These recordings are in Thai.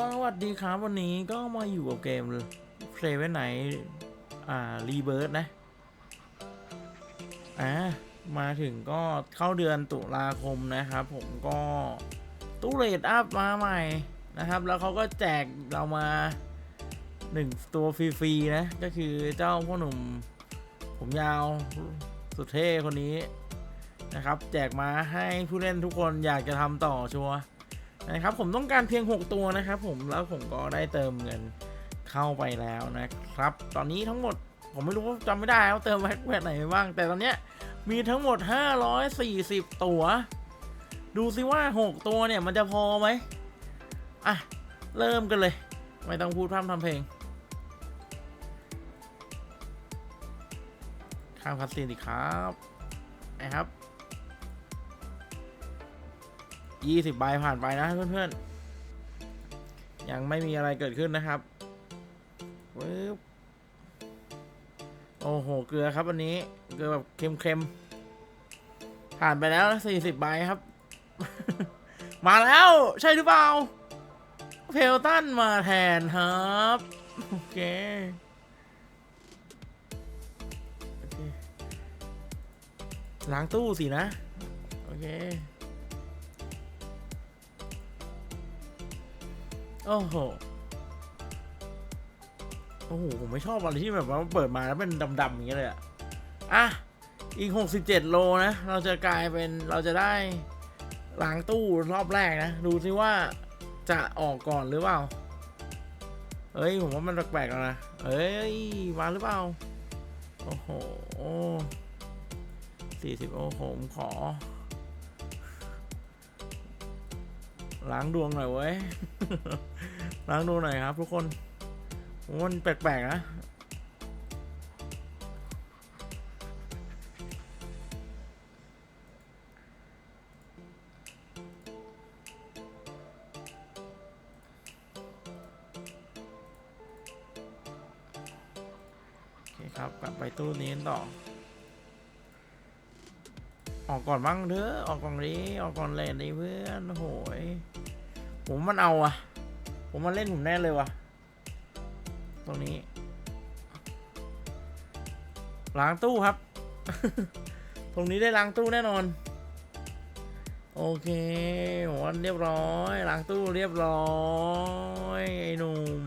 สวัสดีครับวันนี้ก็มาอยู่กับเกมเพลเวนไหนอ่ารีเบิร์นะ อ่า มาถึงก็เข้าเดือนตุลาคมนะครับ ผมก็ตู้เรทอัพมาใหม่นะครับ แล้วเขาก็แจกเรามาหนึ่งตัวฟรีๆนะ ก็คือเจ้าพ่อหนุ่ม ผมยาวสุดเท่คนนี้นะครับ แจกมาให้ผู้เล่นทุกคนอยากจะทำต่อชัวร์ นะครับผมต้องการเพียง 6 ตัวนะครับผมแล้วผมก็ได้เติมเงินเข้าไปแล้วนะครับ ตอนนี้ทั้งหมดผมไม่รู้ว่าจำไม่ได้ว่าเติมแพ็กแบบไหนไปบ้าง แต่ตอนเนี้ยมีทั้งหมด 540 ตัว ดูซิว่า 6 ตัวเนี่ยมันจะพอไหมอะ เริ่มกันเลย ไม่ต้องพูดพร่ำทำเพลงข้ามคัสซีนอีครับนะครับ ยี่สิบใบผ่านไปนะเพื่อนๆ ยังไม่มีอะไรเกิดขึ้นนะครับปึ๊บโอ้โห เกลือครับวันนี้ เกลือแบบเค็มๆ ผ่านไปแล้วสี่สิบใบครับ มาแล้วใช่หรือเปล่า เพลตันมาแทนครับ โอเคโอเคล้างตู้สินะ โอเค โอ้โหโอ้โห ผมไม่ชอบอะไรที่แบบว่าเปิดมาแล้วเป็นดำๆอย่างเงี้ยเลยอะอะ อีก 67 โลนะ เราจะกลายเป็นเราจะได้ล้างตู้รอบแรกนะ ดูซิว่าจะออกก่อนหรือเปล่าเฮ้ย ผมว่ามันแปลกๆแล้วนะเฮ้ย มาหรือเปล่า โอ้โห40โอ้โหผมขอ ล้างดวงหน่อยเว้ย ล้างดวงหน่อยครับ ทุกคนมันแปลกๆนะ โอเคครับ กลับไปตู้นี้ต่อ ออกก่อนบ้างเถอะออกก่อนดีออกก่อนเลนดีเพื่อนโหย ผมมันเอาอะผมมันเล่นผมแน่เลยวะตรงนี้ ล้างตู้ครับ ตรงนี้ได้ล้างตู้แน่นอน โอเคผมว่าเรียบร้อย ล้างตู้เรียบร้อยไอ้หนุ่ม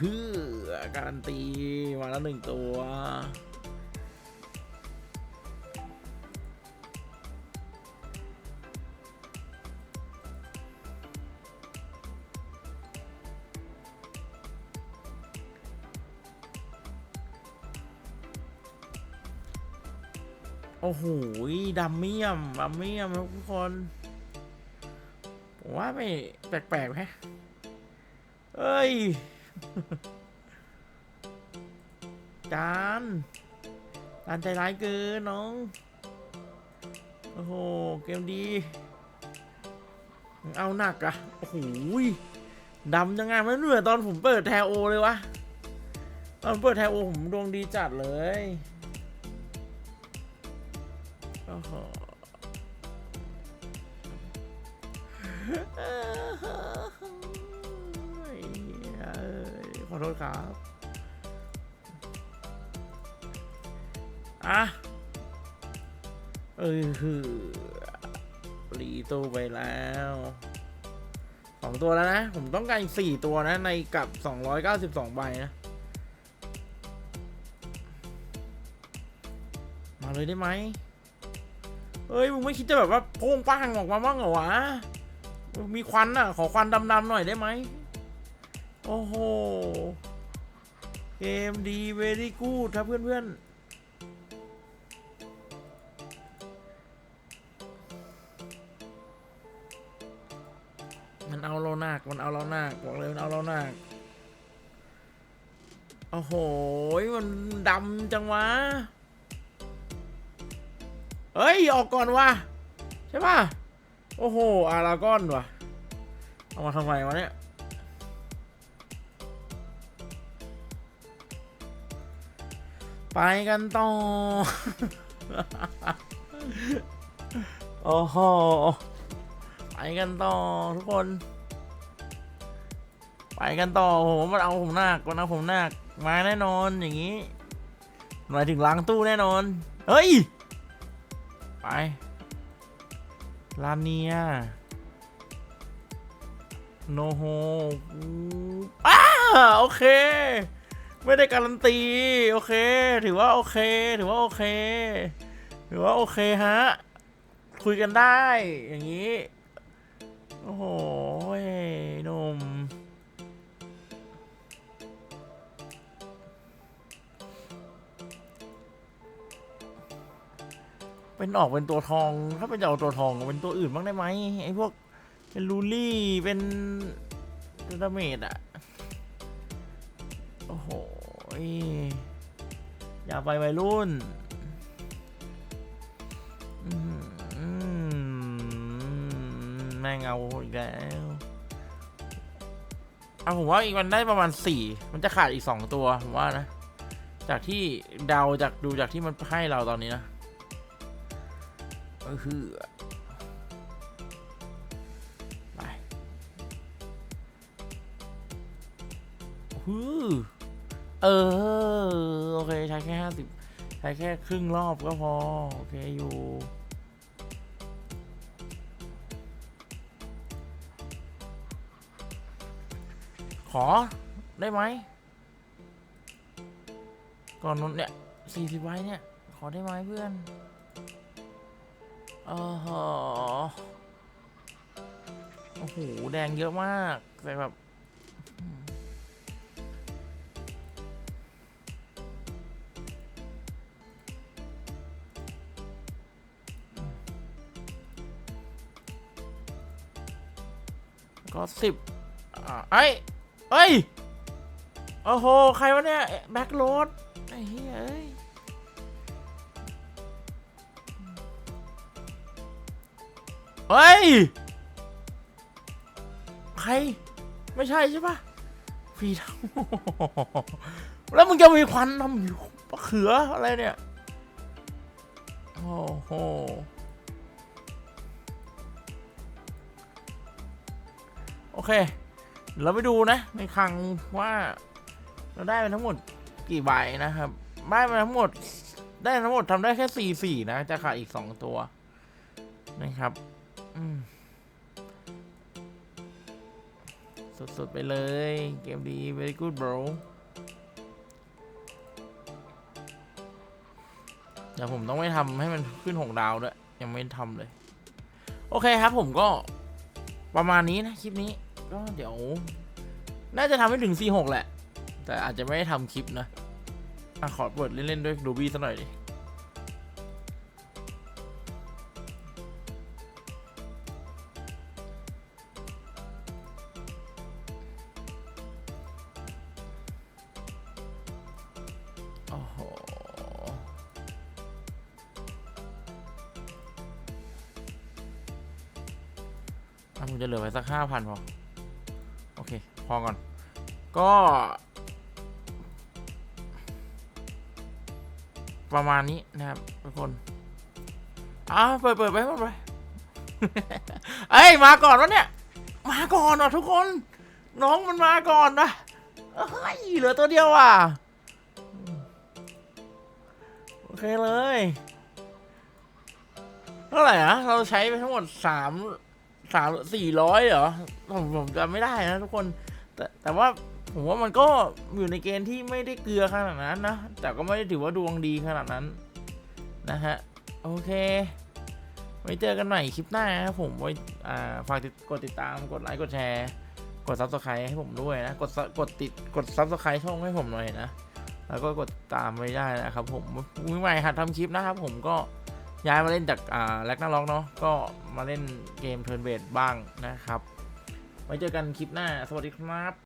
ฮือการันตีมาแล้วหนึ่งตัว โอ้โหดัมเมียมดัมเมียมทุกคนผมว่าไม่แปลกๆไหมเอ้ย จานจานใจร้ายเกินน้อง โอ้โห เกมดี เอาหนักอะโอ้โหดำยังไงไม่เหนื่อยตอนผมเปิดแทโอเลยวะ ตอนเปิดแทโอผมดวงดีจัดเลย โอ้โหเอ้ยขอโทษครับ อะ เออคือรีตู้ไปแล้วสองตัวแล้วนะ ผมต้องการอีกสี่ตัวนะ ในกับสองร้อยเก้าสิบสองใบนะ มาเลยได้ไหม เอ้ยมึงไม่คิดจะแบบว่าโป้งป้างออกมาบ้างเหรอวะมีควันอะ ขอควันดำๆหน่อยได้ไหมโอ้โหเกมดีเวรี่กูดครับเพื่อนๆมันเอาเราหนัก มันเอาเราหนัก บอกเลยมันเอาเราหนัก โอ้โห มันดำจังวะ เฮ้ย ออกก่อนวะใช่ป่ะ โอ้โห อารากอนวะเอามาทำไมวะเนี่ยไปกันต่อ โอ้โห ไปกันต่อทุกคน ไปกันต่อโอ้โหมันเอาผมหนักมันเอาผมหนักมาแน่นอนอย่างนี้ หมายถึงล้างตู้แน่นอน เฮ้ย ไปลาเนียโนโฮอ้าโอเค ไม่ได้การันตี โอเค ถือว่าโอเค ถือว่าโอเค ถือว่าโอเคฮะ คุยกันได้ อย่างนี้ โอ้โหหนุ่ม เป็นออกเป็นตัวทอง ถ้าเป็นจะเอาตัวทองเป็นตัวอื่นบ้างได้ไหมไอ้พวกเป็นลูลี่เป็นดาเมจอะโอ้โหอย่าไปวัยรุ่นแม่งเอาอีกแล้วเอาผมว่าอีกมันได้ประมาณสี่มันจะขาดอีกสองตัว ผมว่านะ จากที่เดาจากดูจากที่มันให้เราตอนนี้นะ ก็คือไปฮือเออ โอเค ใช้แค่ห้าสิบใช้แค่ครึ่งรอบก็พอ โอเค อยู่ขอได้ไหม ก่อนนนเนี่ยสี่สิบไว้เนี่ย ขอได้ไหมเพื่อน เออหโอ้โห แดงเยอะมาก แต่แบบก็สิบอ่าไอ้เอ้ย โอ้โห ใครวะเนี่ย แบ็คโรด เฮ้ย ใคร ไม่ใช่ใช่ปะฟีทำแล้วมึงจะมีควันทำอยู่มะเขืออะไรเนี่ย โอ้โหโอเค เราไปดูนะ ในคลังว่า เราได้ไปทั้งหมดกี่ใบนะครับได้มาทั้งหมด ได้ทั้งหมดทำได้แค่สี่สี่นะ จะขาดอีกสองตัวนะครับ สุดๆไปเลย เกมดี very good bro เดี๋ยวผมต้องไม่ทำให้มันขึ้นหกดาวด้วย ยังไม่ทำเลย โอเคครับผมก็ประมาณนี้นะ คลิปนี้ ก็เดี๋ยว น่าจะทำให้ถึง C6 แหละ แต่อาจจะไม่ได้ทำคลิปนะอะขอเปิดเล่น ๆ ด้วยดูบี้สักหน่อยดิ อ้โหอะผมจะเหลือไว้สักห้าพันพอ โอเค พอก่อน ก็ ประมาณนี้นะครับทุกคนอ้าวเปิดเปิดไปหมดไปเอ้ย มาก่อนวะเนี่ย มาก่อนว่ะทุกคน น้องมันมาก่อนนะเฮ้ย เหลือตัวเดียวอะ เคเลย เท่าไหร่อะเราใช้ไปทั้งหมดสามสามสี่ร้อยเหรอ ผมผมจำไม่ได้นะทุกคน แต่แต่ว่าผมว่ามันก็อยู่ในเกณฑ์ที่ไม่ได้เกลือขนาดนั้นนะ แต่ก็ไม่ได้ถือว่าดวงดีขนาดนั้น นะฮะ โอเค ไว้เจอกันใหม่คลิปหน้านะครับผมไว้อ่าฝากกดติดตามกดไลค์กดแชร์ กดซับสไครต์ให้ผมด้วยนะ กดกดติดกดซับสไครต์ช่องให้ผมหน่อยนะ แล้วก็กดตามไว้ได้นะครับผมมือใหม่หัดทำคลิปนะครับผมก็ย้ายมาเล่นจากอ่าแลกนาล็อกเนาะก็มาเล่นเกมเทิร์นเบดบ้างนะครับ ไว้เจอกันคลิปหน้า สวัสดีครับ